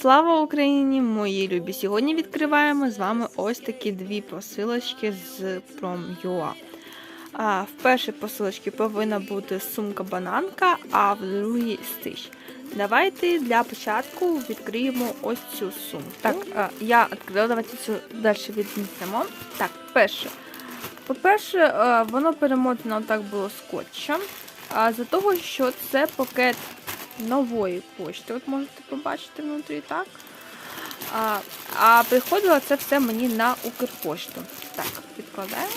Слава Україні, мої любі! Сьогодні відкриваємо з вами ось такі дві посилочки з Prom.ua. В першій посилочці повинна бути сумка-бананка, а в другій стич. Давайте для початку відкриємо ось цю сумку. Так, я відкрила, давайте цю далі відмітимо. Так, перше. По-перше, воно перемотано так було скотчем. А за того, що це пакет нової почти. От можете побачити внутрі так. А, а приходило це все мені на Укрпошту. Так, відкладаємо,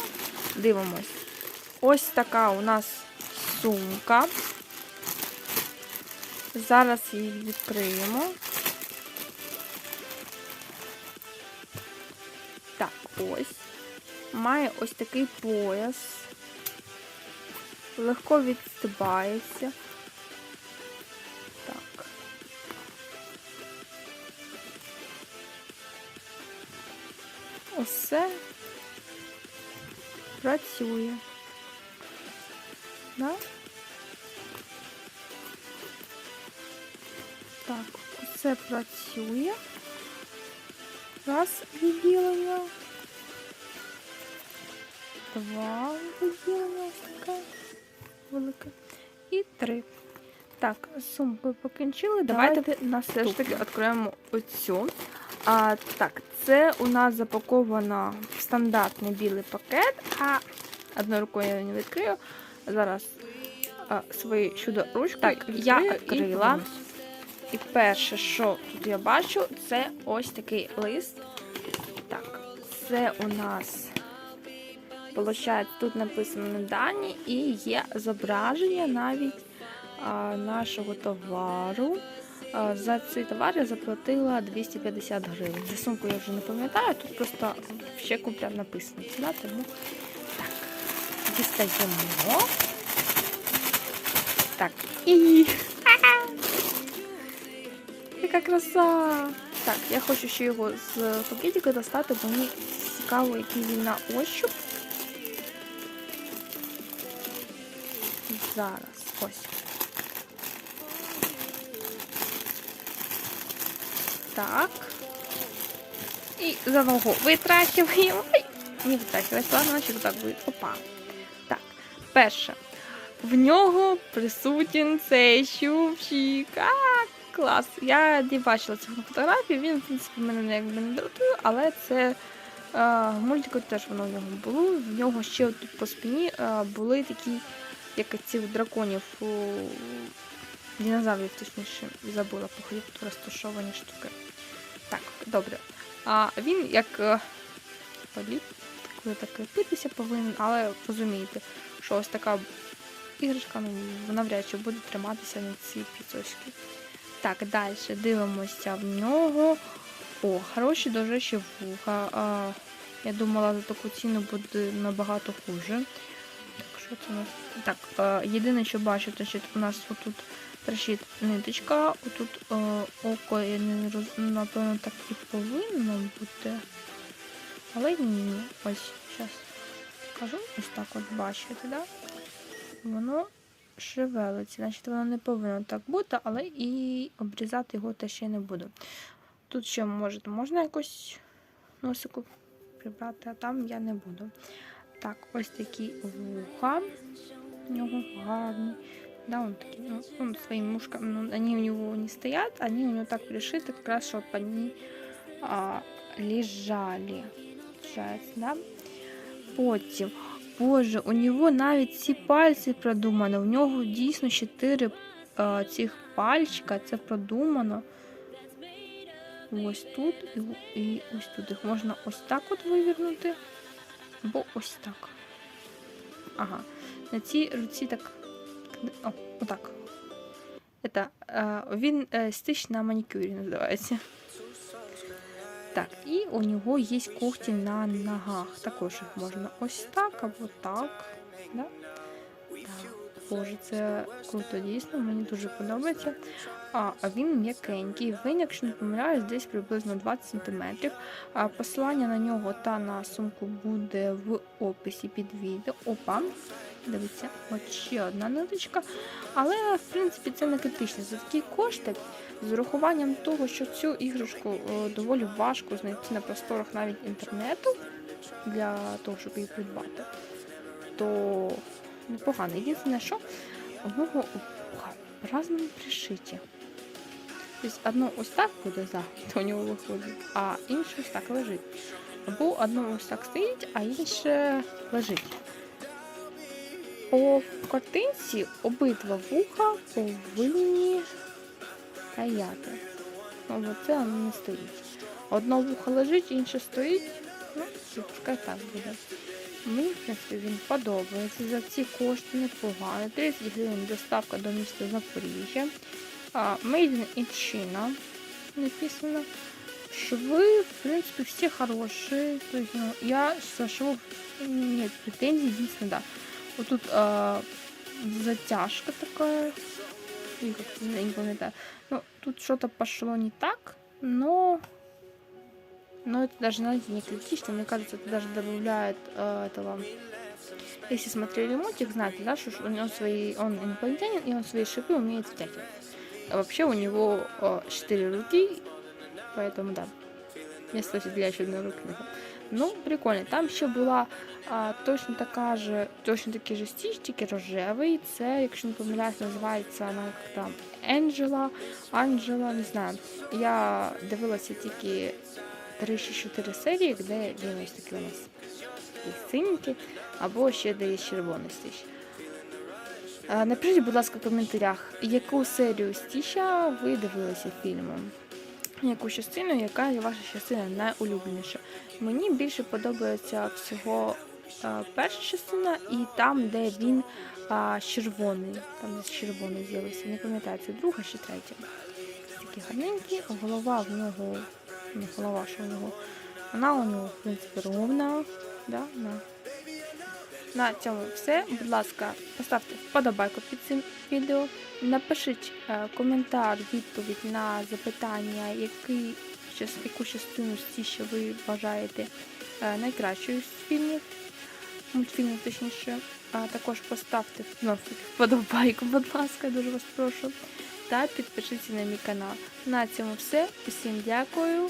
дивимось. Ось така у нас сумка. Зараз її відкриємо. Так, ось. Має ось такий пояс. Легко відстибається. Усе працює. Да? Так, усе працює. Раз відділення. Два відділення таке велике. І три. Так, з сумкою покінчили. Давайте нас все ж таки відкриємо оцю. А, так, це у нас запаковано в стандартний білий пакет, а одною рукою я не відкрию. Зараз а, свої чудо ручку. Так, я відкрила. І перше, що тут я бачу, це ось такий лист. Так, це у нас, виходить, тут написано дані і є зображення навіть а, нашого товару. А, За цей товар я заплатила 250 гривень. За сумку я вже не пам'ятаю, тут просто ще купля написано. Да? Тому так, дістаємо. Так, і. Яка краса! Так, я хочу ще його з пакетика достати, бо мені цікаво, який він на ощуп. Зараз, ось. Так. І за ногу витрачуємо. Ой, не витрачувати, ладно, значить так буде. Опа. Так, перше. В нього присутній цей щупчик. А, клас. Я не бачила цих фотографій, він, в принципі, мене не якби не дратує, але це а, в мультику теж воно в нього було. В нього ще тут по спині а, були такі, як у драконів, у динозаврів, точніше, забула по хребту розташовані штуки. Так, добре. А він як е, поліп, коли так кріпитися повинен, але розумієте, що ось така іграшка ну, навряд чи буде триматися на цій піцочці. Так, далі дивимося в нього. О, хороші дожечі вуха. А, я думала, за таку ціну буде набагато хуже. Це у нас? Так, а, єдине, що бачу, то що у нас отут торчить ниточка, отут а, око, я не роз... напевно, так і повинно бути. Але ні, ось, зараз кажу, ось так от бачите, да? воно шевелиться. Значить, воно не повинно так бути, але і обрізати його теж ще не буду. Тут ще може, можна якось носику прибрати, а там я не буду. Так, ось такі вуха. У нього гарні. Да, он такі, ну, он своим мушкам, ну, они у него не стоят, они у него так пришиты, как раз, чтобы они а, лежали. Получается, да? Потім Боже, у нього навіть ці пальці продумано. У нього дійсно чотири е, цих пальчика, це продумано. Ось тут і, і ось тут. Їх можна ось так от вивернути. Або ось так. Ага. На цій руці так. О, отак. Это, э, він э, стич на манікюрі називається. Так, і у нього є когті на ногах. Також їх можна ось так або так. Да? Боже, це круто дійсно, мені дуже подобається. А, а він м'якенький. Він, якщо не помиляюсь, десь приблизно 20 см. А, посилання на нього та на сумку буде в описі під відео. Опа. Дивіться, от ще одна ниточка. Але, в принципі, це не критично. За такі кошти, з урахуванням того, що цю іграшку е, доволі важко знайти на просторах навіть інтернету для того, щоб її придбати, то непогано. Єдине, що одного разному пришиті. Тобто одно ось так буде загнуто у нього виходить, а інше ось так лежить. Або одно ось так стоїть, а інше лежить. По картинці обидва вуха повинні стояти. Ну, бо це воно не стоїть. Одно вухо лежить, інше стоїть. Ну, пускай так буде. Мені, в принципі, він подобається. За ці кошти непогано. 30 гривень доставка до міста Запоріжжя. Made in China написано. Швы, в принципе, все хорошие. То есть, ну, я со швов нет претензий. Единственное, да. Вот тут а, затяжка такая. Я не помню, Ну, тут что-то пошло не так, но... Но это даже, знаете, не критично. Мне кажется, это даже добавляет э, этого... Если смотрели мультик, знаете, да, что у него свои... Он инопланетянин, и он свои шипы умеет втягивать. А вообще у него э, четыре руки, поэтому да. Место для еще одной руки. не было. Ну, прикольно. Там ще була а, точно така же, точно такі же стіч, тільки рожевий. Це, якщо не помиляюсь, називається вона як там Енджела, Анджела, не знаю. Я дивилася тільки 3-4 серії, де він ось такий у нас такий синенький, або ще де є червоний стіч. Напишіть, будь ласка, в коментарях, яку серію стіча ви дивилися фільмом. Яку частину, яка є ваша частина найулюбленіша. Мені більше подобається всього а, перша частина і там, де він а, червоний. Там десь червоний з'явився. Не пам'ятаю, це друга чи третя. Такі гарненькі, голова в нього. Не голова, що в нього. Вона у нього, в принципі, ровна. Да? На. На цьому все. Будь ласка, поставте вподобайку під цим відео. Напишіть е, коментар, відповідь на запитання, час- яку частину стіща ви вважаєте е, найкращою з фільмів, мультфільмів точніше. А також поставте ну, вподобайку, будь ласка, дуже вас прошу. Та підпишіться на мій канал. На цьому все. Усім дякую.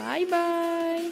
Бай-бай!